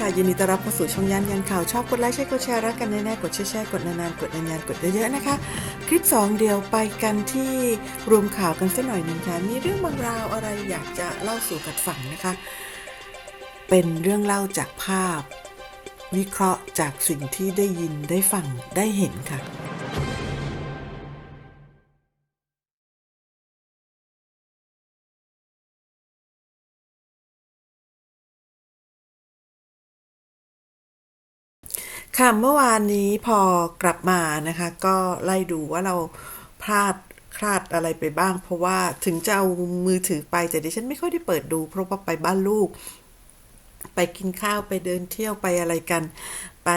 ค่ะยินดีต้อนรับเข้าสู่ช่องยันยันข่าวชอบกดไลค์ใช่กดแชร์รักกันแน่ๆกดแชร์กดนานๆกดนานๆกดเยอะๆนะคะ คลิป 2 เดียวไปกันที่รวมข่าวกันสักหน่อยหนึ่งค่ะมีเรื่องบางราวอะไรอยากจะเล่าสู่กันฟังนะคะ เป็นเรื่องเล่าจากภาพ วิเคราะห์จากสิ่งที่ได้ยินได้ฟังได้เห็นค่ะ ค่ะเมื่อวานนี้พอกลับมานะคะ ก็ไล่ดูว่าเราพลาดคลาดอะไรไปบ้าง เพราะว่าถึงจะเอามือถือไปแต่ดิฉันไม่ค่อยได้เปิดดู เพราะว่าไปบ้านลูก ไปกินข้าวไปเดินเที่ยวไปอะไรกัน ไป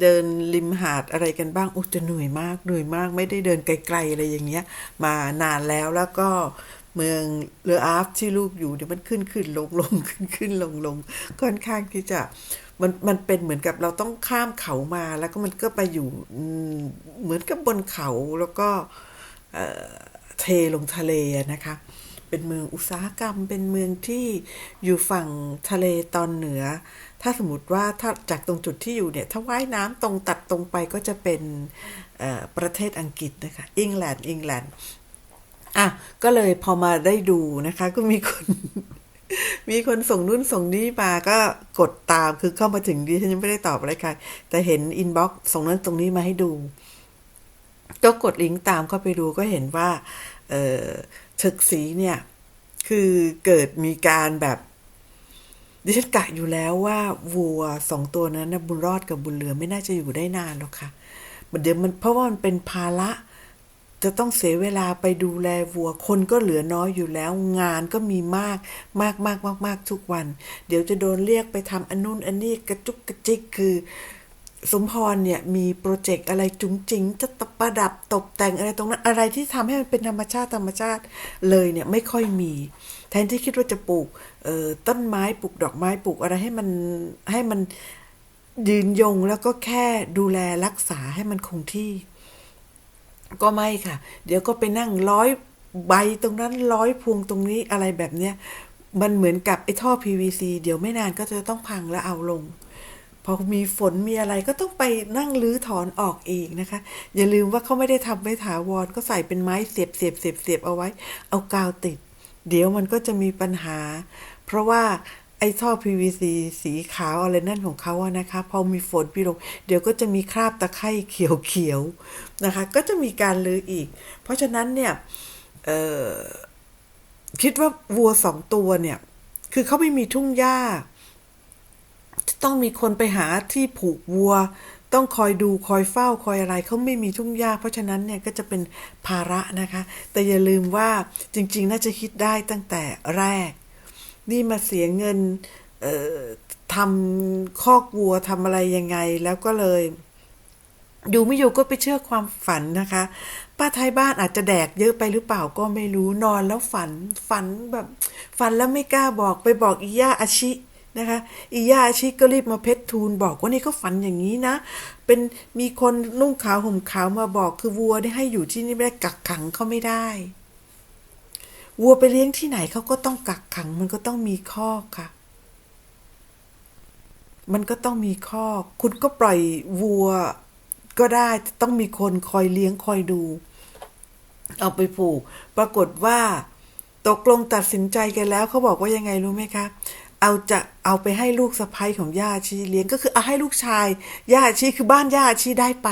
เดินริมหาดอะไรกันบ้างอุยจะเหนื่อยมากเหนื่อยมาก ไม่ได้เดินไกลๆอะไรอย่างเงี้ย มานานแล้วแล้วก็เมืองเลออาฟที่ลูกอยู่เนี่ยมันขึ้นขึ้นลงลงขึ้นขึ้นลงลงค่อนข้างที่จะ มันมันเป็นเหมือนกับเราต้องข้ามเขามาแล้วก็มันก็ไปอยู่เหมือนกับบนเขาแล้วก็เทลงทะเลนะคะ เป็นเมืองอุตสาหกรรม เป็นเมืองที่อยู่ฝั่งทะเลตอนเหนือ ถ้าสมมติว่าถ้าจากตรงจุดที่อยู่เนี่ย ถ้าว่ายน้ำตรงตัดตรงไปก็จะเป็นประเทศอังกฤษนะคะอังกฤษอังกฤษอะก็เลยพอมาได้ดูนะคะ ก็มีคน มีคนส่งนู่นส่งนี่มาก็กดตามคือเข้ามาถึงดิฉันยังไม่ได้ตอบอะไรใครแต่เห็นอินบ็อกซ์ส่งนั้นตรงนี้มาให้ดู ก็กดลิงก์ตามเข้าไปดูก็เห็นว่า เออถึกสีเนี่ย คือเกิดมีการแบบ ดิฉันกะอยู่แล้วว่าวัวสองตัวนั้นนะบุญรอดกับบุญเหลือไม่น่าจะอยู่ได้นานหรอกค่ะมันเดี๋ยวมันเพราะว่ามันเป็นภาระ จะต้องเสียเวลาไปดูแลวัว คนก็เหลือน้อยอยู่แล้ว งานก็มีมากมากมากมากมากทุกวัน เดี๋ยวจะโดนเรียกไปทำอันนู้นอันนี้กระจุกกระจิกคือ สมพรเนี่ยมีโปรเจกต์อะไรจุ๋งจิ๋งจะตประดับตกแต่งอะไรตรงนั้นอะไรที่ทำให้มันเป็นธรรมชาติธรรมชาติเลยเนี่ยไม่ค่อยมี แทนที่คิดว่าจะปลูกต้นไม้ปลูกดอกไม้ปลูกอะไรให้มันให้มันยืนยงแล้วก็แค่ดูแลรักษาให้มันคงที่ ก็ไม่ค่ะ เดี๋ยวก็ไปนั่งร้อยใบตรงนั้นร้อยพวงตรงนี้อะไรแบบเนี้ย มันเหมือนกับไอ้ท่อ PVC เดี๋ยวไม่นานก็จะต้องพังแล้วเอาลง พอมีฝนมีอะไรก็ต้องไปนั่งรื้อถอนออกเองนะคะ อย่าลืมว่าเขาไม่ได้ทำไว้ถาวรก็ใส่เป็นไม้เสียบเสียบเสียบเสียบเอาไว้ เอากาวติด เดี๋ยวมันก็จะมีปัญหา เพราะว่า ไอ้ท่อ PVC สีขาวอะไรนั่นของเขาอะนะคะ พอมีฝนพี่ลงเดี๋ยวก็จะมีคราบตะไคร่เขียวๆนะคะ ก็จะมีการลืออีก เพราะฉะนั้นเนี่ยคิดว่าวัวสองตัวเนี่ย คือเขาไม่มีทุ่งหญ้า ต้องมีคนไปหาที่ผูกวัว ต้องคอยดูคอยเฝ้าคอยอะไรเขาไม่มีทุ่งหญ้า เพราะฉะนั้นเนี่ยก็จะเป็นภาระนะคะ แต่อย่าลืมว่าจริง ๆ น่าจะคิดได้ตั้งแต่แรก นี่มาเสียเงินเอ่อทำคอกวัวทำอะไรยังไงแล้วก็เลยอยู่ไม่อยู่ก็ไปเชื่อความฝันนะคะ ป้าไทยบ้านอาจจะแดกเยอะไปหรือเปล่าก็ไม่รู้นอนแล้วฝันฝันแบบฝันแล้วไม่กล้าบอกไปบอกอีย่าอาชินะคะอีย่าอาชิก็รีบมาเพชรทูลบอกว่านี่เขาฝันอย่างนี้นะ เป็นมีคนนุ่งขาวห่มขาวมาบอกคือวัวได้ให้อยู่ที่นี่ไม่ได้กักขังเขาไม่ได้ วัวไปเลี้ยงที่ไหนเขาก็ต้องกักขัง มันก็ต้องมีข้อกค่ะ มันก็ต้องมีข้อคุณก็ปล่อยวัวก็ได้ต่ต้องมีคนคอยเลี้ยงคอยดู เอาไปผูก ปรากฏว่า ตกลงตัดสินใจกันแล้วเขาบอกว่ายังไงรู้ไหมคะ เอาจะเอาไปให้ลูกสะใภ้ของย่าชีเลี้ยงก็คือเอาให้ลูกชายย่าชีคือบ้านย่าชีได้ไป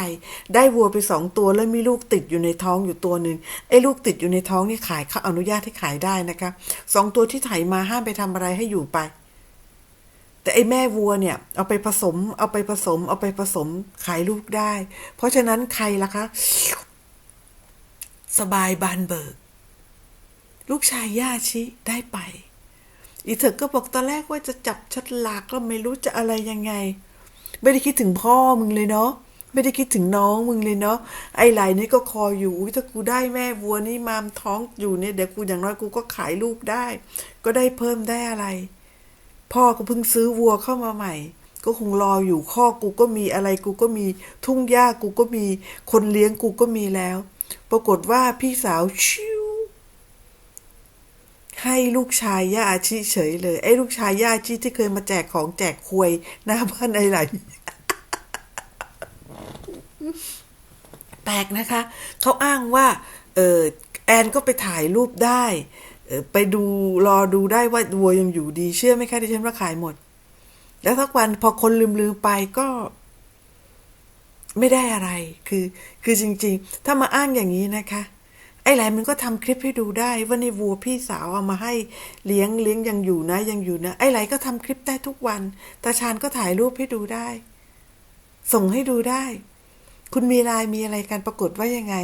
ได้วัวไปสองตัวแล้วมีลูกติดอยู่ในท้องอยู่ตัวหนึ่งไอ้ลูกติดอยู่ในท้องนี่ขายเขาอนุญาตให้ขายได้นะคะสองตัวที่ไถมาห้ามไปทำอะไรให้อยู่ไป แต่ไอ้แม่วัวเนี่ยเอาไปผสม เอาไปผสม เอาไปผสมขายลูกได้ เพราะฉะนั้นใครล่ะคะ สบายบานเบิก ลูกชายย่าชิได้ไป อีเถกก็บอกตอนแรกว่าจะจับชัดหลากก็ไม่รู้จะอะไรยังไง ไม่ได้คิดถึงพ่อมึงเลยเนาะไม่ได้คิดถึงน้องมึงเลยเนาะไอ้ไหลนี่ก็คอยอยู่อุ๊ยถ้ากูได้แม่วัวนี่มามท้องอยู่เนี่ยเดี๋ยวกูอย่างน้อยกูก็ขายลูกได้ ก็ได้เพิ่มได้อะไร พ่อก็เพิ่งซื้อวัวเข้ามาใหม่ ก็คงรออยู่ข้อกูก็มีอะไรกูก็มี ทุ่งหญ้ากูก็มีคนเลี้ยงกูก็มีแล้ว ปรากฏว่าพี่สาวชิว ให้ลูกชายย่าอาชิเฉยเลย ไอ้ลูกชายย่าอาชิที่เคยมาแจกของแจกควยหน้าบ้านไอ้ไหลแปลกนะคะเขาอ้างว่าเออแอนก็ไปถ่ายรูปได้เออไปดูรอดูได้ว่าวัวยังอยู่ดีเชื่อไหมคะดิฉันว่าขายหมด แล้วสักวันพอคนลืมลืมไปก็ ไม่ได้อะไร คือ คือจริง ๆ ถ้ามาอ้างอย่างนี้นะคะ ไอ้ไหลมันก็ทำคลิปให้ดูได้ว่าในวัวพี่สาวเอามาให้เลี้ยงเลี้ยงยังอยู่นะ ยังอยู่นะ ไอ้ไหลก็ทำคลิปได้ทุกวันตาชานก็ถ่ายรูปให้ดูได้ ส่งให้ดูได้ คุณมีลายมีอะไรกันปรากฏว่ายังไง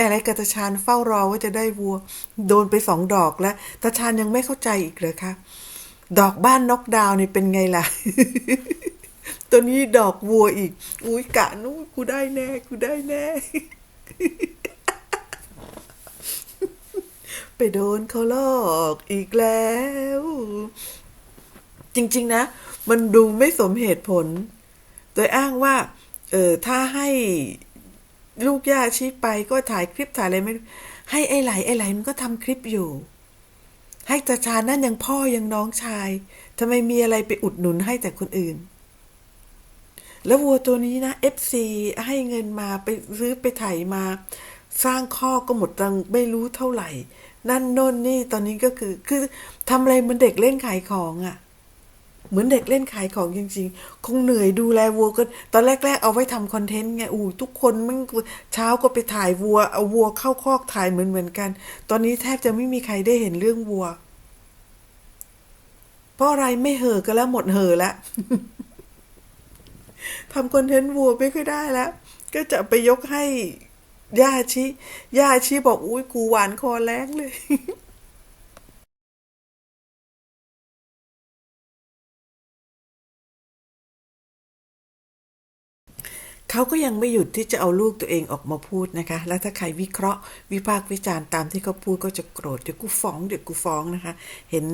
อะไรกับตาชานเฝ้ารอว่าจะได้วัว โดนไปสองดอกแล้วตาชานยังไม่เข้าใจอีกเลยคะดอกบ้านนกดาวน์นี่เป็นไงล่ะตัวนี้ดอกวัวอีก อุ้ยกะนู้กูได้แน่ กูได้แน่ ไปโดนเขาลอกอีกแล้ว จริง ๆ นะ มันดูไม่สมเหตุผล โดยอ้างว่า เออถ้าให้ลูกย่าชี้ไปก็ถ่ายคลิปถ่ายอะไรไม่ ให้ไอ้ไหลไอ้ไหลมันก็ทำคลิปอยู่ ให้ตาชานั่นยังพ่อยังน้องชายทำไมมีอะไรไปอุดหนุนให้แต่คนอื่น แล้ววัวตัวนี้นะ FC ให้เงินมาไปซื้อไปไถมา สร้างข้อก็หมดตังไม่รู้เท่าไหร่ นั่นโน่นนี่ตอนนี้ก็คือ คือทำอะไรเหมันเด็กเล่นขายของอะ่ะ เหมือนเด็กเล่นขายของจริง ๆ คงเหนื่อยดูแลวัวก็ตอนแรกๆเอาไว้ทำคอนเทนต์ไงอู้ทุกคนมันเช้าก็ไปถ่ายวัวเอาวัวเข้าคอกถ่ายเหมือนเหมือนกัน ตอนนี้แทบจะไม่มีใครได้เห็นเรื่องวัว เพราะอะไรไม่เห่อกันแล้วหมดเห่อแล้วทำคอนเทนต์วัวไม่ค่อยได้แล้วก็จะไปยกให้ ย่าชิย่าชิบอกอุ้ยกูหวานคอแรงเลย เขาก็ยังไม่หยุดที่จะเอาลูกตัวเองออกมาพูดนะคะ แล้วถ้าใครวิเคราะห์ วิพากษ์วิจารณ์ตามที่เขาพูดก็จะโกรธเดี๋ยวกูฟ้องเดี๋ยวกูฟ้องนะคะ เห็น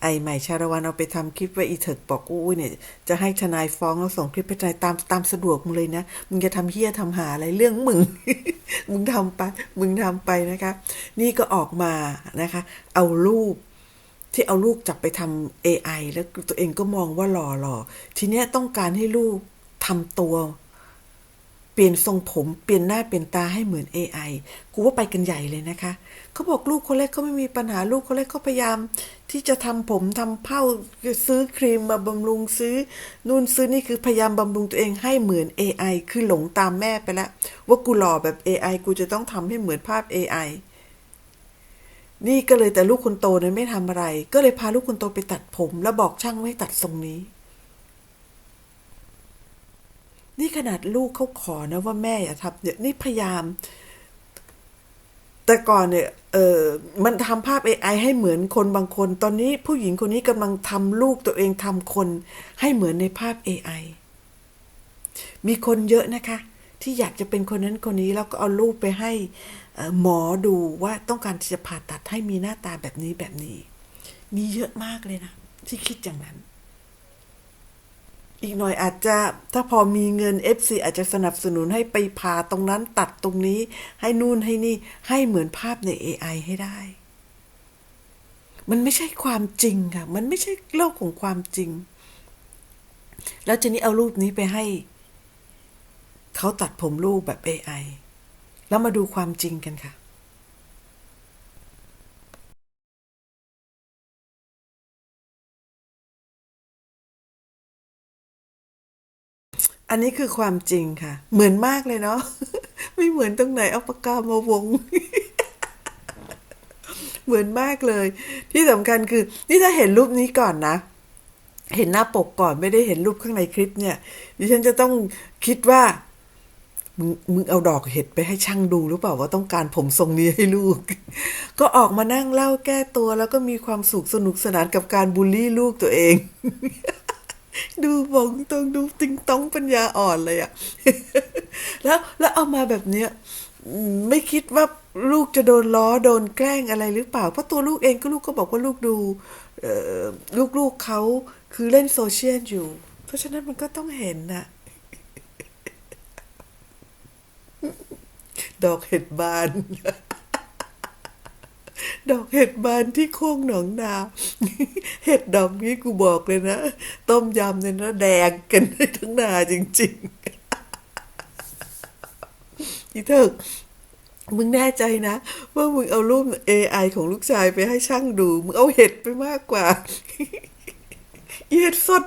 ไอ้ใหม่ชาละวันเอาไปทำคลิปว่าอีเถิกบอกอุ้ยเนี่ยจะให้ทนายฟ้องแล้วส่งคลิปไปทนายตามตามสะดวกมึงเลยนะ มึงจะทำเฮี้ยทำหาอะไรเรื่องมึง มึงทำไป มึงทำไปนะคะ นี่ก็ออกมานะคะ เอารูปที่เอาลูกจับไปทำ AI แล้วตัวเองก็มองว่าหล่อหล่อทีเนี้ยต้องการให้ลูกทำตัว เปลี่ยนทรงผม เปลี่ยนหน้าเปลี่ยนตาให้เหมือน AI กูว่าไปกันใหญ่เลยนะคะเขาบอกลูกคนเล็กเขาไม่มีปัญหาลูกคนเล็กเขาพยายาม ที่จะทำผมทำเผ้าซื้อครีมมาบำรุงซื้อนู่นซื้อนี่คือพยายามบำรุงตัวเองให้เหมือน AI คือหลงตามแม่ไปแล้วว่ากูหล่อแบบ AI กูจะต้องทำให้เหมือนภาพ AI นี่ก็เลยแต่ลูกคนโตเนี่ยไม่ทำอะไร ก็เลยพาลูกคนโตไปตัดผม แล้วบอกช่างไม่ให้ตัดทรงนี้ นี่ขนาดลูกเขาขอนะว่าแม่อย่าทำเนี่ยนี่พยายาม แต่ก่อนเนี่ย เออมันทำภาพ AI ให้เหมือนคนบางคน ตอนนี้ผู้หญิงคนนี้กำลังทำลูกตัวเองทำคนให้เหมือนในภาพ AI มีคนเยอะนะคะ ที่อยากจะเป็นคนนั้นคนนี้แล้วก็เอารูปไปให้หมอดูว่าต้องการที่จะผ่าตัดให้มีหน้าตาแบบนี้แบบนี้ มีเยอะมากเลยนะ ที่คิดอย่างนั้น อีกหน่อยอาจจะถ้าพอมีเงิน FC อาจจะสนับสนุนให้ไปผ่าตรงนั้นตัดตรงนี้ ให้นู่นให้นี่ให้เหมือนภาพใน AI ให้ได้ มันไม่ใช่ความจริงค่ะ มันไม่ใช่โลกของความจริง แล้วทีนี้เอารูปนี้ไปให้ เขาตัดผมรูปแบบ AI แล้วมาดูความจริงกันค่ะ นนี้คือความจริงค่ะ เหมือนมากเลยเนาะไม่เหมือนตรงไหนเอาปากกามาวง เหมือนมากเลย ที่สำคัญคือ นี่ถ้าเห็นรูปนี้ก่อนนะ เห็นหน้าปกก่อนไม่ได้เห็นรูปข้างในคลิปเนี่ย ดิฉันจะต้องคิดว่า มึงมึงเอาดอกเห็ดไปให้ช่างดูหรือเปล่าว่าต้องการผมทรงนี้ให้ลูก ก็ออกมานั่งเล่าแก้ตัวแล้วก็มีความสุขสนุกสนานกับการบูลลี่ลูกตัวเอง ดูบองตรงดูติงต้องปัญญาอ่อนเลยอะแล้วแล้วเอามาแบบเนี้ยไม่คิดว่าลูกจะโดนล้อโดนแกล้งอะไรหรือเปล่า เพราะตัวลูกเองก็ลูกก็บอกว่าลูกดูลูกๆเขาคือเล่นโซเชียลอยู่ เพราะฉะนั้นมันก็ต้องเห็นน่ะดอกเห็ดบาน ดอกเห็ดบานที่โค้งหนองนา เห็ดดอกนี้กูบอกเลยนะ ต้มยำเนี่ยนะแดงกันทั้งนาจริงๆอีเถิกมึงแน่ใจนะ ว่ามึงเอารูป AI ของลูกชายไปให้ช่างดู มึงเอาเห็ดไปมากกว่าเห็ดสด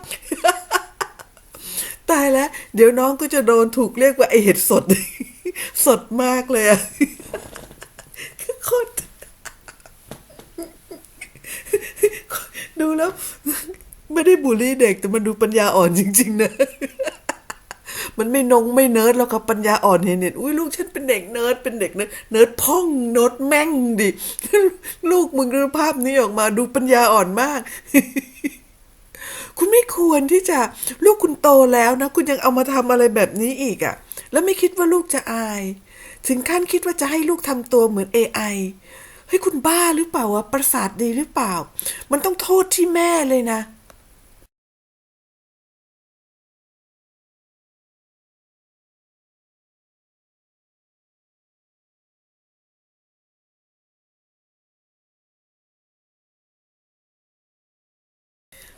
ตายแล้ว เดี๋ยวน้องก็จะโดนถูกเรียกว่าไอเห็ดสด สดมากเลยอะ โคตร ดูแล้ว ไม่ได้บูลลี่เด็ก แต่มันดูปัญญาอ่อนจริง ๆ นะ มันไม่นงไม่เนิร์ดแล้วครับปัญญาอ่อนเห็นเน็ตอุ้ยลูกฉันเป็นเด็กเนิร์ดเป็นเด็กเนิร์ดเนิร์ดพ่องเนิร์ดแม่งดิลูกมึงดูภาพนี้ออกมาดูปัญญาอ่อนมากคุณไม่ควรที่จะลูกคุณโตแล้วนะ คุณยังเอามาทำอะไรแบบนี้อีกอะ่ะ แล้วไม่คิดว่าลูกจะอาย ถึงขั้นคิดว่าจะให้ลูกทำตัวเหมือน AI เฮ้ยคุณบ้าหรือเปล่าวะประสาทดีหรือเปล่า มันต้องโทษที่แม่เลยนะ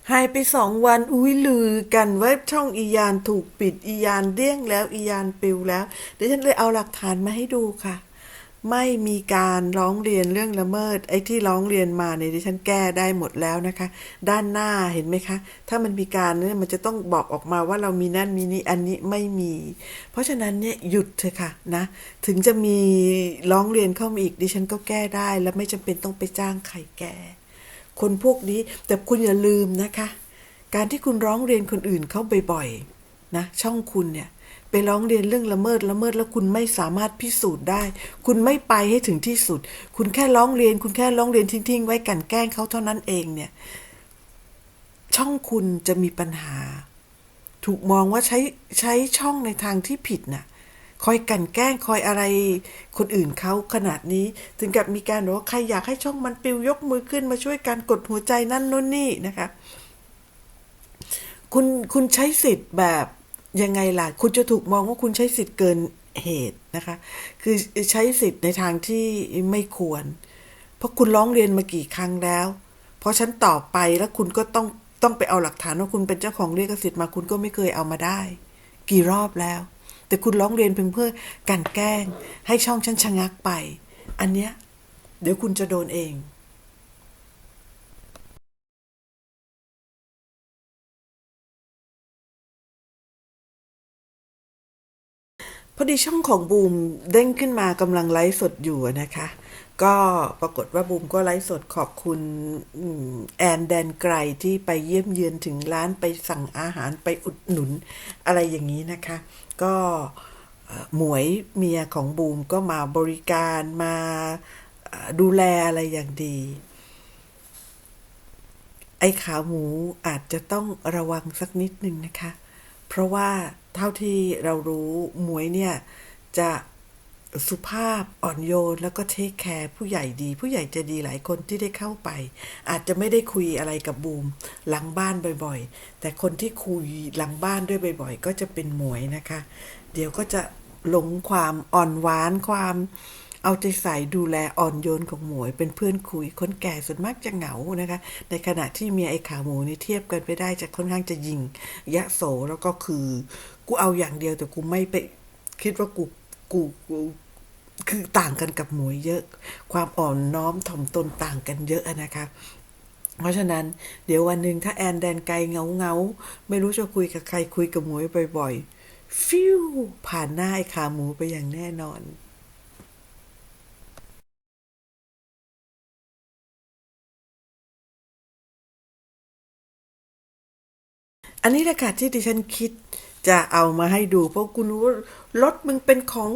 หายไปสองวันอุ้ยลือกันว่าช่องอียานถูกปิดอียานเดี้ยงแล้วอียานปิวแล้ว เดี๋ยวฉันเลยเอาหลักฐานมาให้ดูค่ะ ไม่มีการร้องเรียนเรื่องละเมิด ไอ้ที่ร้องเรียนมาเนี่ยดิฉันแก้ได้หมดแล้วนะคะ ด้านหน้าเห็นไหมคะ ถ้ามันมีการเนี่ยมันจะต้องบอกออกมาว่าเรามีนั่นมีนี่อันนี้ไม่มี เพราะฉะนั้นเนี่ยหยุดเถอะค่ะนะ ถึงจะมีร้องเรียนเข้ามาอีกดิฉันก็แก้ได้ และไม่จำเป็นต้องไปจ้างใครแก้คนพวกนี้แต่คุณอย่าลืมนะคะ การที่คุณร้องเรียนคนอื่นเขาบ่อยๆนะช่องคุณเนี่ย ไปร้องเรียนเรื่องละเมิดละเมิดแล้วคุณไม่สามารถพิสูจน์ได้ คุณไม่ไปให้ถึงที่สุด คุณแค่ร้องเรียน คุณแค่ร้องเรียนทิ้งๆ ไว้กันแกล้งเขาเท่านั้นเองเนี่ย ช่องคุณจะมีปัญหา ถูกมองว่าใช้ใช้ช่องในทางที่ผิดน่ะคอยกันแกล้งคอยอะไรคนอื่นเขาขนาดนี้ ถึงกับมีการบอกว่าใครอยากให้ช่องมันปิวยกมือขึ้นมาช่วยการกดหัวใจนั่นนู่นนี่นะคะ คุณคุณใช้สิทธิ์แบบ ยังไงล่ะ คุณจะถูกมองว่าคุณใช้สิทธิ์เกินเหตุนะคะ คือใช้สิทธิ์ในทางที่ไม่ควร เพราะคุณร้องเรียนมากี่ครั้งแล้ว เพราะฉันตอบไปแล้วคุณก็ต้องต้องไปเอาหลักฐานว่าคุณเป็นเจ้าของเรียกสิทธิ์มาคุณก็ไม่เคยเอามาได้ กี่รอบแล้ว แต่คุณร้องเรียนเพียงเพื่อการแกล้ง ให้ช่องฉันชะงักไป อันเนี้ยเดี๋ยวคุณจะโดนเอง พอดีช่องของบูมเด้งขึ้นมากำลังไลฟ์สดอยู่นะคะ ก็ปรากฏว่าบูมก็ไลฟ์สดขอบคุณแอนแดนไกรที่ไปเยี่ยมเยือนถึงร้านไปสั่งอาหารไปอุดหนุนอะไรอย่างนี้นะคะ ก็หมวยเมียของบูมก็มาบริการมาดูแลอะไรอย่างดี ไอ้ขาหมูอาจจะต้องระวังสักนิดนึงนะคะ เพราะว่าเท่าที่เรารู้หมวยเนี่ยจะสุภาพอ่อนโยน แล้วก็เทคแคร์ผู้ใหญ่ดี ผู้ใหญ่จะดีหลายคนที่ได้เข้าไป อาจจะไม่ได้คุยอะไรกับบูมหลังบ้านบ่อยๆ แต่คนที่คุยหลังบ้านด้วยบ่อย ๆ ก็จะเป็นหมวยนะคะ เดี๋ยวก็จะหลงความอ่อนหวานความ เอาใจใส่ดูแลอ่อนโยนของหมวย เป็นเพื่อนคุยคนแก่ส่วนมากจะเหงานะคะ ในขณะที่เมียไอ้ขาหมูนี่เทียบกันไปได้จะค่อนข้างจะยิง ยะโสแล้วก็คือ กูเอาอย่างเดียวแต่กูไม่ไปคิดว่ากูกูกูคือต่างกันกับหมวยเยอะ ความอ่อนน้อมถ่อมตนต่างกันเยอะนะคะเพราะฉะนั้นเดี๋ยววันหนึ่งถ้าแอนแดนไกลเงาเงาไม่รู้จะคุยกับใครคุยกับหมวยบ่อยๆ ฟิวผ่านหน้าไอ้ขาหมูไปอย่างแน่นอน อันนี้แหละค่ะที่ดิฉันคิดจะเอามาให้ดู เพราะกูรู้ว่ารถมึงเป็นของ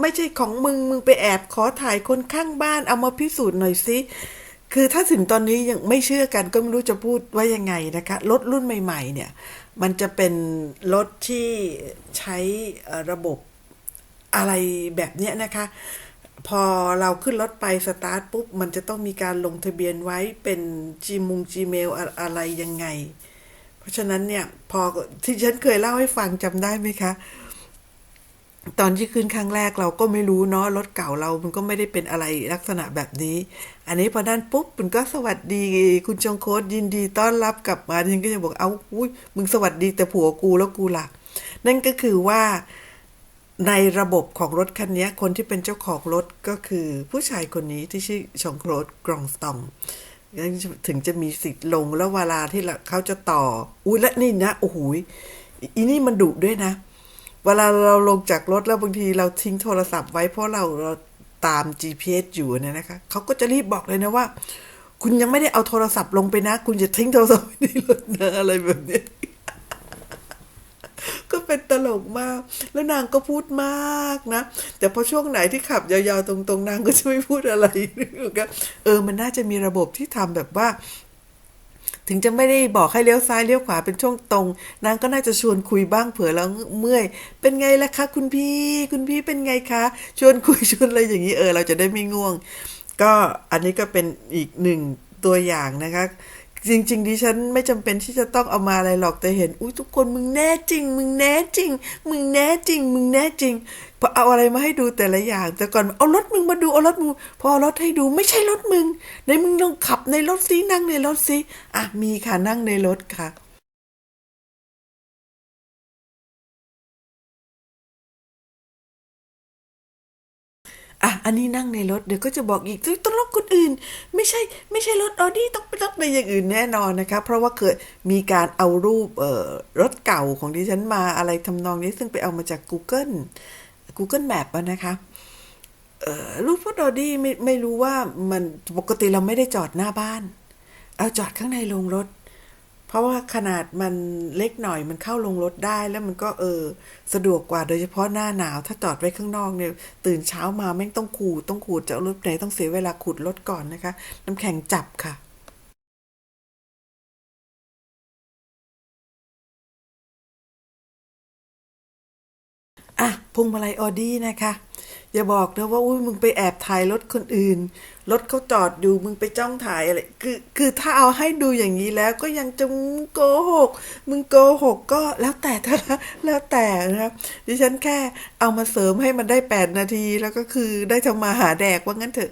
ไม่ใช่ของมึงมึงไปแอบขอถ่ายคนข้างบ้านเอามาพิสูจน์หน่อยสิคือถ้าถึงตอนนี้ยังไม่เชื่อกันก็ไม่รู้จะพูดว่ายังไงนะคะรถรุ่นใหม่ ๆ เนี่ย มันจะเป็นรถที่ใช้ระบบอะไรแบบเนี้ยนะคะ พอเราขึ้นรถไปสตาร์ทปุ๊บ มันจะต้องมีการลงทะเบียนไว้เป็นจีมุงจีเมลอะไรยังไง เพราะฉะนั้นเนี่ยพอที่ฉันเคยเล่าให้ฟังจำได้ไหมคะ ตอนที่ขึ้นครั้งแรกเราก็ไม่รู้เนาะรถเก่าเรามันก็ไม่ได้เป็นอะไรลักษณะแบบนี้ อันนี้พอด้านปุ๊บมันก็สวัสดีคุณจงโคตยินดีต้อนรับกลับมาฉันก็จะบอกเอาอุ้ยมึงสวัสดีแต่ผัวกูแล้วกูล่ะ นั่นก็คือว่าในระบบของรถคันนี้คนที่เป็นเจ้าของรถก็คือผู้ชายคนนี้ที่ชื่อชองโครดกรองสตอง ถึงจะมีสิทธิ์ลงแล้วเวลาที่เขาจะต่อ อุ้ยและนี่นะโอ้โหอีนี่มันดุด้วยนะ เวลาเราลงจากรถแล้วบางทีเราทิ้งโทรศัพท์ไว้เพราะเราเราตาม GPS อยู่เนี่ยนะคะเขาก็จะรีบบอกเลยนะว่า คุณยังไม่ได้เอาโทรศัพท์ลงไปนะ คุณจะทิ้งโทรศัพท์ในรถนะอะไรแบบนี้ ก็เป็นตลกมาก แล้วนางก็พูดมากนะ แต่พอช่วงไหนที่ขับยาวๆตรงๆนางก็จะไม่พูดอะไรก็เออมันน่าจะมีระบบที่ทำแบบว่าถึงจะไม่ได้บอกให้เลี้ยวซ้ายเลี้ยวขวาเป็นช่วงตรง นางก็น่าจะชวนคุยบ้างเผื่อแล้วเมื่อย เป็นไงล่ะคะคุณพี่ คุณพี่เป็นไงคะ ชวนคุยชวนอะไรอย่างนี้เออ เราจะได้ไม่ง่วง ก็อันนี้ก็เป็นอีกหนึ่งตัวอย่างนะคะ จริง ๆ ดิฉันไม่จำเป็นที่จะต้องเอามาอะไรหรอกแต่เห็น อุ้ยทุกคนมึงแน่จริง มึงแน่จริง มึงแน่จริง มึงแน่จริงพอเอาอะไรมาให้ดูแต่ละอย่าง แต่ก่อนเอารถมึงมาดูเอารถมึงพอเอารถให้ดูไม่ใช่รถมึงในมึงลองขับในรถซินั่งในรถซิอะมีค่ะนั่งในรถค่ะ อันนี้นั่งในรถเดี๋ยวก็จะบอกอีกต้องรถคนอื่น ไม่ใช่ไม่ใช่รถออดี้ต้องเป็นรถในอย่างอื่นแน่นอนนะคะ เพราะว่าเกิดมีการเอารูปเอ่อรถเก่าของดิฉันมาอะไรทำนองนี้ซึ่งไปเอามาจาก Google Google Map นะคะรูปรถออดี้ไม่ไม่รู้ว่ามันปกติเราไม่ได้จอดหน้าบ้าน เอาจอดข้างในโรงรถ เพราะว่าขนาดมันเล็กหน่อยมันเข้าลงรถได้แล้วมันก็เออ สะดวกกว่าโดยเฉพาะหน้าหนาว ถ้าจอดไว้ข้างนอกเนี่ย ตื่นเช้ามาแม่งต้องขูดต้องขูดจะรถไหนต้องเสียเวลาขูดรถก่อนนะคะ น้ำแข็งจับค่ะอะพวงมาลัยออดี้นะคะ อย่าบอกนะว่าอุ้ยมึงไปแอบถ่ายรถคนอื่น รถเขาจอดอยู่มึงไปจ้องถ่ายอะไรคือคือถ้าเอาให้ดูอย่างนี้แล้วก็ยังจะโกหก มึงโกหกก็แล้วแต่เธอแล้วแต่นะครับดิฉันแค่เอามาเสริมให้มันได้แปดนาทีแล้วก็คือได้ทำมาหาแดกว่างั้นเถอะ